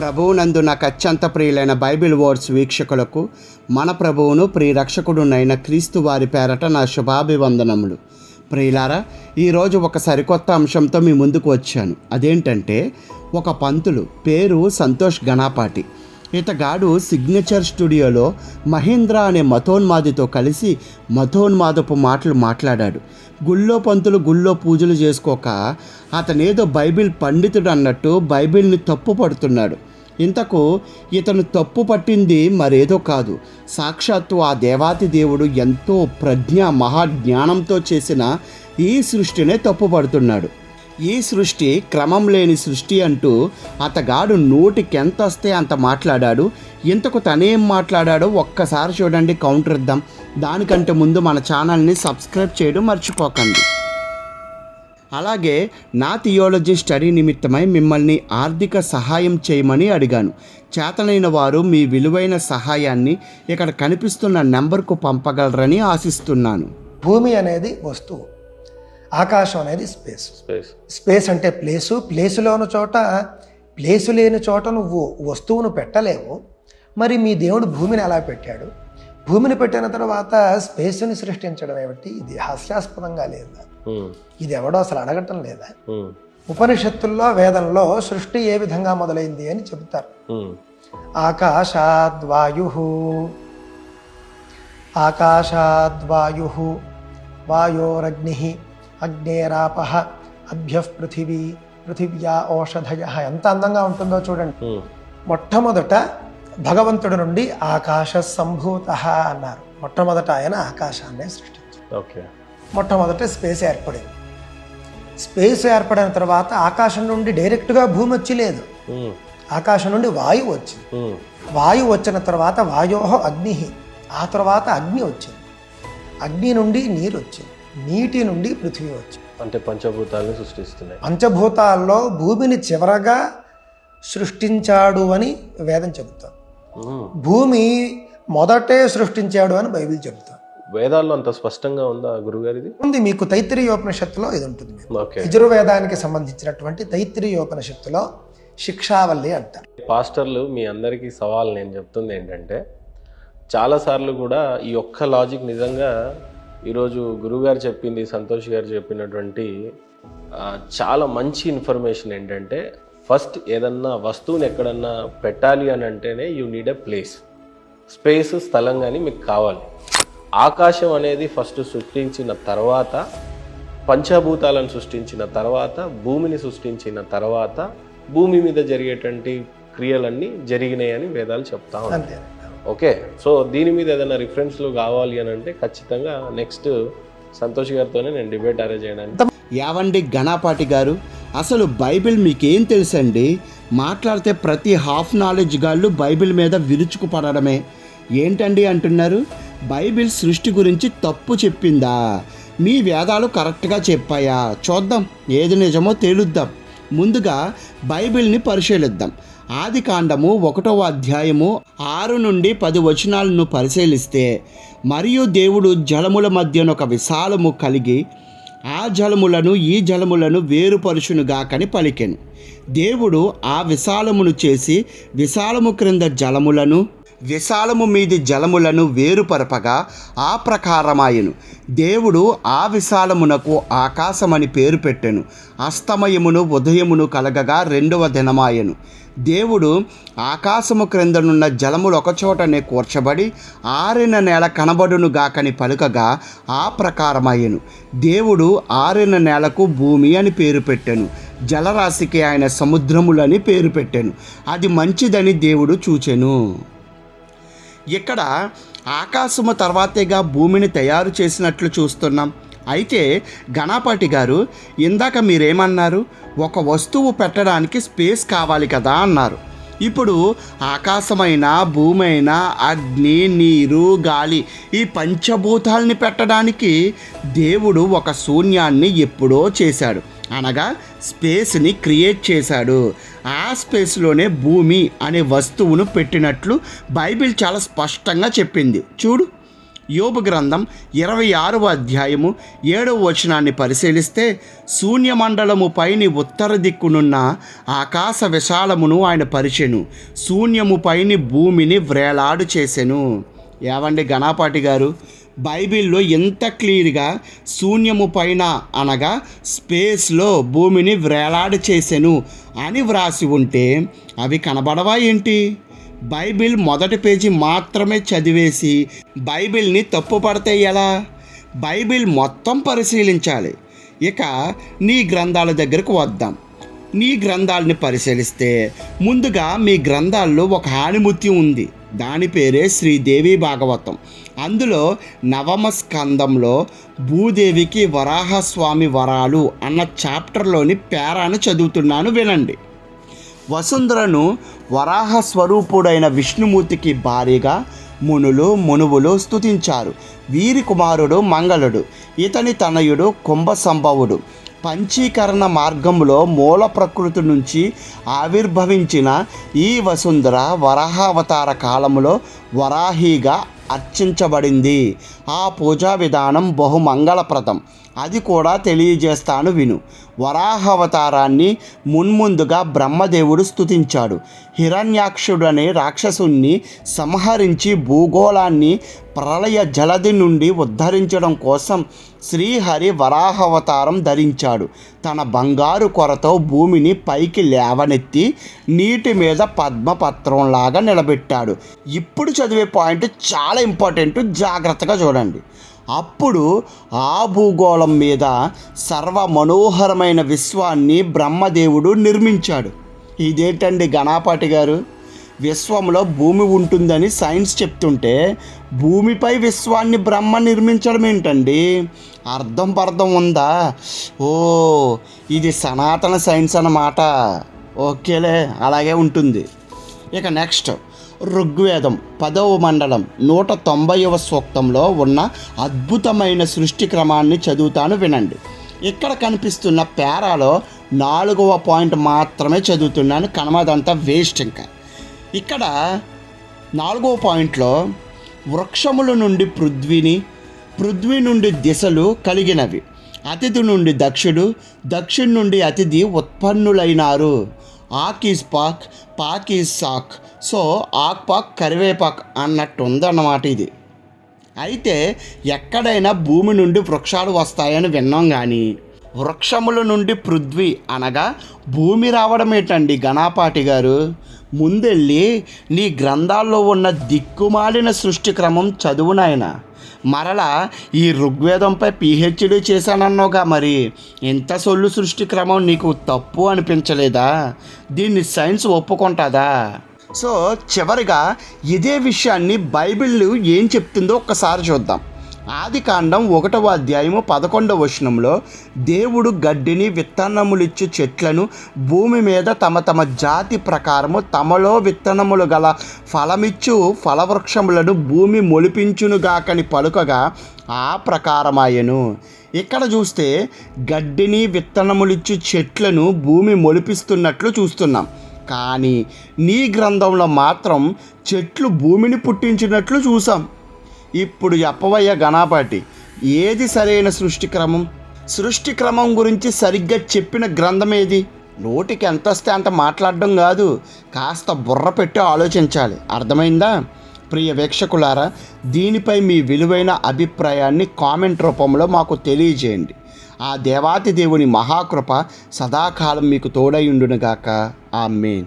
ప్రభువునందు నాకు అత్యంత ప్రియులైన బైబిల్ వర్డ్స్ వీక్షకులకు మన ప్రభువును ప్రియరక్షకుడునైన క్రీస్తు వారి పేరట నా శుభాభివందనములు. ప్రియులారా ఈరోజు ఒక సరికొత్త అంశంతో మీ ముందుకు వచ్చాను. అదేంటంటే ఒక పంతులు పేరు సంతోష్ గణాపాటి. ఇతగాడు సిగ్నేచర్ స్టూడియోలో మహేంద్ర అనే మతోన్మాదితో కలిసి మతోన్మాదపు మాటలు మాట్లాడాడు. గుళ్ళో పంతులు గుళ్ళో పూజలు చేసుకోక అతనేదో బైబిల్ పండితుడు అన్నట్టు బైబిల్ని తప్పు పడుతున్నాడు ఇంతకు ఇతను తప్పు పట్టింది మరేదో కాదు. సాక్షాత్తు ఆ దేవాతి దేవుడు ఎంతో ప్రజ్ఞ మహాజ్ఞానంతో చేసిన ఈ సృష్టినే తప్పు పడుతున్నాడు. ఈ సృష్టి క్రమం లేని సృష్టి అంటూ అతగాడు నోటికెంత వస్తే అంత మాట్లాడాడు. ఇంతకు తనేం మాట్లాడాడో ఒక్కసారి చూడండి కౌంటర్ ఇద్దాం. దానికంటే ముందు మన ఛానల్ని సబ్స్క్రైబ్ చేయడం మర్చిపోకండి. అలాగే నా థియాలజీ స్టడీ నిమిత్తమై మిమ్మల్ని ఆర్థిక సహాయం చేయమని అడిగాను. చేతనైన వారు మీ విలువైన సహాయాన్ని ఇక్కడ కనిపిస్తున్న నెంబర్కు పంపగలరని ఆశిస్తున్నాను. భూమి అనేది వస్తువు. ఆకాశం అనేది స్పేస్. స్పేస్. స్పేస్ అంటే ప్లేసు. ప్లేసులో ఉన్న చోట ప్లేసు లేని చోట నువ్వు వస్తువును పెట్టలేవు. మరి మీ దేవుడు భూమిని ఎలా పెట్టాడు? భూమిని పెట్టిన తర్వాత స్పేస్ని సృష్టించడం ఏమిటి? ఇది హాస్యాస్పదంగా లేదా? ఇది ఎవడో అసలు అడగటం లేదా? ఉపనిషత్తుల్లో వేదంలో సృష్టి ఏ విధంగా మొదలైంది అని చెబుతారు. ఆకాశాద్వాయు ఆకాశాద్వాయు వాయోరగ్ని అగ్నేరాప అభ్య పృథివీ పృథివ్యా ఓషధయ ఎంత అందంగా ఉంటుందో చూడండి. మొట్టమొదట భగవంతుడి నుండి ఆకాశ సంభూత అన్నారు. మొట్టమొదట ఆయన ఆకాశాన్నే సృష్టించారు. ఓకే. మొట్టమొదట స్పేస్ ఏర్పడింది. స్పేస్ ఏర్పడిన తర్వాత ఆకాశం నుండి డైరెక్ట్గా భూమి వచ్చి లేదు. ఆకాశం నుండి వాయువు వచ్చింది. వాయువు వచ్చిన తర్వాత వాయోహ అగ్ని ఆ తర్వాత అగ్ని వచ్చింది. అగ్ని నుండి నీరు వచ్చింది. నీటి నుండి పృథివీ వచ్చింది. అంటే పంచభూతాలను సృష్టిస్తున్నాయి. పంచభూతాల్లో భూమిని చివరగా సృష్టించాడు అని వేదం చెబుతాం. భూమి మొదటే సృష్టించాడు అని బైబిల్ చెబుతాం. వేదాల్లో అంత స్పష్టంగా ఉందా గురుగారిది? ఉంది. మీకు తైత్రీయోపనిషత్తులో ఇది ఉంటుంది. యజుర్వేదానికి సంబంధించినటువంటి తైత్రీయోపనిషత్తులో శిక్షావల్లి అంటారు. పాస్టర్లు మీ అందరికీ సవాల్ నేను చెప్తుంది ఏంటంటే చాలాసార్లు కూడా ఈ ఒక్క లాజిక్ నిజంగా ఈరోజు గురుగారు చెప్పింది సంతోష్ గారు చెప్పినటువంటి చాలా మంచి ఇన్ఫర్మేషన్ ఏంటంటే ఫస్ట్ ఏదన్నా వస్తువుని ఎక్కడన్నా పెట్టాలి అని అంటేనే you need a place. Space స్థలం కానీ మీకు కావాలి. ఆకాశం అనేది ఫస్ట్ సృష్టించిన తర్వాత పంచభూతాలను సృష్టించిన తర్వాత భూమిని సృష్టించిన తర్వాత భూమి మీద జరిగేటువంటి క్రియలన్నీ జరిగినాయని వేదాలు చెప్తా ఉన్నాయి అంతే ఓకే సో దీని మీద ఏదైనా రిఫరెన్స్లు కావాలి అని అంటే ఖచ్చితంగా నెక్స్ట్ సంతోష్ గారితోనే నేను డిబేట్ అరేంజ్ చేయడానికి. యావండి గణాపాటి గారు అసలు బైబిల్ మీకేం తెలుసండి? మాట్లాడితే ప్రతి హాఫ్ నాలెడ్జ్ గాళ్ళు బైబిల్ మీద విరుచుకుపడడమే. ఏంటండి అంటున్నారు? బైబిల్ సృష్టి గురించి తప్పు చెప్పిందా? మీ వేదాలు కరెక్ట్గా చెప్పాయా? చూద్దాం ఏది నిజమో తేలుద్దాం. ముందుగా బైబిల్ని పరిశీలిద్దాం. ఆది కాండము ఒకటవ అధ్యాయము ఆరు నుండి పది వచనాలను పరిశీలిస్తే మరియు దేవుడు జలముల మధ్యన ఒక విశాలము కలిగి ఆ జలములను ఈ జలములను వేరుపరుచునుగాకని పలికెను. దేవుడు ఆ విశాలమును చేసి విశాలము క్రింద జలములను విశాలము మీది జలములను వేరుపరపగా ఆ ప్రకారమాయను. దేవుడు ఆ విశాలమునకు ఆకాశమని పేరు పెట్టెను. అస్తమయమును ఉదయమును కలగగా రెండవ దినమాయను. దేవుడు ఆకాశము క్రిందనున్న జలములు ఒకచోటనే కూర్చబడి ఆరిన నేల కనబడును గాకని పలుకగా ఆ ప్రకారమయ్యను దేవుడు ఆరిన నేలకు భూమి అని పేరు పెట్టెను. జలరాశికి ఆయన సముద్రములని పేరు పెట్టెను. అది మంచిదని దేవుడు చూచెను. ఇక్కడ ఆకాశము తర్వాతేగా భూమిని తయారు చేసినట్లు చూస్తున్నాం. అయితే గణాపాటి గారు ఇందాక మీరేమన్నారు? ఒక వస్తువు పెట్టడానికి స్పేస్ కావాలి కదా అన్నారు. ఇప్పుడు ఆకాశమైన అయినా అగ్ని నీరు గాలి ఈ పంచభూతాల్ని పెట్టడానికి దేవుడు ఒక శూన్యాన్ని ఎప్పుడో చేశాడు. అనగా స్పేస్ని క్రియేట్ చేశాడు. ఆ స్పేస్లోనే భూమి అనే వస్తువును పెట్టినట్లు బైబిల్ చాలా స్పష్టంగా చెప్పింది. చూడు యోబు గ్రంథం ఇరవై ఆరవ అధ్యాయము ఏడవ వచనాన్ని పరిశీలిస్తే శూన్యమండలము పైని ఉత్తర దిక్కునున్న ఆకాశ విశాలమును ఆయన పరిచెను. శూన్యము పైని భూమిని వ్రేలాడు చేసెను. ఏవండి గణాపాటి గారు? బైబిల్లో ఎంత క్లియర్గా శూన్యము పైన అనగా స్పేస్లో భూమిని వ్రేలాడు చేసెను అని వ్రాసి ఉంటే అవి కనబడవా ఏంటి? బైబిల్ మొదటి పేజీ మాత్రమే చదివేసి బైబిల్ని తప్పుపడితే ఎలా? బైబిల్ మొత్తం పరిశీలించాలి. ఇక నీ గ్రంథాల దగ్గరకు వద్దాం. నీ గ్రంథాలని పరిశీలిస్తే ముందుగా మీ గ్రంథాల్లో ఒక హానిముత్యం ఉంది. దాని పేరే శ్రీదేవి భాగవతం. అందులో నవమ స్కందంలో భూదేవికి వరాహస్వామి వరాలు అన్న చాప్టర్లోని పేరాను చదువుతున్నాను వినండి. వసుంధరను వరాహ స్వరూపుడైన విష్ణుమూర్తికి భారీగా మునులు మునువులు స్తుతించారు. వీరి కుమారుడు మంగళుడు. ఇతని తనయుడు కుంభసంభవుడు. పంచీకరణ మార్గంలో మూల ప్రకృతి నుంచి ఆవిర్భవించిన ఈ వసుంధర వరాహావతార కాలంలో వరాహీగా అర్చించబడింది. ఆ పూజా విధానం బహుమంగళప్రదం. అది కూడా తెలియజేస్తాను విను. వరాహావతారాన్ని మున్ముందుగా బ్రహ్మదేవుడు స్తుతించాడు. హిరణ్యాక్షుడనే రాక్షసుణ్ణి సంహరించి భూగోళాన్ని ప్రళయ జలది నుండి ఉద్ధరించడం కోసం శ్రీహరి వరాహవతారం ధరించాడు. తన బంగారు కొరతో భూమిని పైకి లేవనెత్తి నీటి మీద పద్మపత్రంలాగా నిలబెట్టాడు. ఇప్పుడు చదివే పాయింట్ చాలా ఇంపార్టెంట్. జాగ్రత్తగా చూడండి. అప్పుడు ఆ భూగోళం మీద సర్వ మనోహరమైన విశ్వాన్ని బ్రహ్మదేవుడు నిర్మించాడు. ఇదేంటండి గణాపాటి గారు? విశ్వంలో భూమి ఉంటుందని సైన్స్ చెప్తుంటే భూమిపై విశ్వాన్ని బ్రహ్మ నిర్మించడం ఏంటండి? అర్థం పర్థం ఉందా? ఓ ఇది సనాతన సైన్స్ అన్నమాట. ఓకేలే అలాగే ఉంటుంది. ఇక నెక్స్ట్. ఋగ్వేదం పదవ మండలం నూట తొంభైవ సూక్తంలో ఉన్న అద్భుతమైన సృష్టి క్రమాన్ని చదువుతాను వినండి. ఇక్కడ కనిపిస్తున్న పేరాలో నాలుగవ పాయింట్ మాత్రమే చదువుతున్నాను కనమదంతా వేస్ట్ ఇంకా. ఇక్కడ నాలుగవ పాయింట్లో వృక్షముల నుండి పృథ్వీని పృథ్వీ నుండి దిశలు కలిగినవి. అతిథి నుండి దక్షుడు దక్షిణ్ నుండి అతిథి ఉత్పన్నులైనారు. ఆకీస్ పాక్ పాకీస్ సాక్ సో ఆక్పాక్ కరివేపాక్ అన్నట్టు ఉందన్నమాట ఇది. అయితే ఎక్కడైనా భూమి నుండి వృక్షాలు వస్తాయని విన్నాం కానీ వృక్షముల నుండి పృథ్వీ అనగా భూమి రావడం ఏంటండి గణాపాటి గారు? ముందెళ్ళి నీ గ్రంథాల్లో ఉన్న దిక్కుమాలిన సృష్టి క్రమం చదువు నాయన. మరలా ఈ ఋగ్వేదంపై పిహెచ్డి చేశానన్నావుగా మరి. ఇంత సొల్లు సృష్టి క్రమం నీకు తప్పు అనిపించలేదా? దీన్ని సైన్స్ ఒప్పుకుంటుందా? సో చివరిగా ఇదే విషయాన్ని బైబిల్ ఏం చెప్తుందో ఒక్కసారి చూద్దాం. ఆది కాండం ఒకటవ అధ్యాయము పదకొండవ వచనంలో దేవుడు గడ్డిని విత్తనములిచ్చు చెట్లను భూమి మీద తమ తమ జాతి ప్రకారము తమలో విత్తనములు గల ఫలమిచ్చు ఫలవృక్షములను భూమి మొలిపించునుగాకని పలుకగా ఆ ప్రకారమాయను. ఇక్కడ చూస్తే గడ్డిని విత్తనములిచ్చు చెట్లను భూమి మొలిపిస్తున్నట్లు చూస్తున్నాం. కానీ నీ గ్రంథంలో మాత్రం చెట్లు భూమిని పుట్టించినట్లు చూసాం ఇప్పుడు చెప్పవయ్య గణాపాటి ఏది సరైన సృష్టి క్రమం? సృష్టి క్రమం గురించి సరిగ్గా చెప్పిన గ్రంథం ఏది? నోటికి ఎంత వస్తే అంత మాట్లాడడం కాదు కాస్త బుర్ర పెట్టి ఆలోచించాలి. అర్థమైందా? ప్రియ వీక్షకులారా దీనిపై మీ విలువైన అభిప్రాయాన్ని కామెంట్ రూపంలో మాకు తెలియజేయండి. ఆ దేవాతి దేవుని మహాకృప సదాకాలం మీకు తోడై ఉండునుగాక. ఆ మెయిన్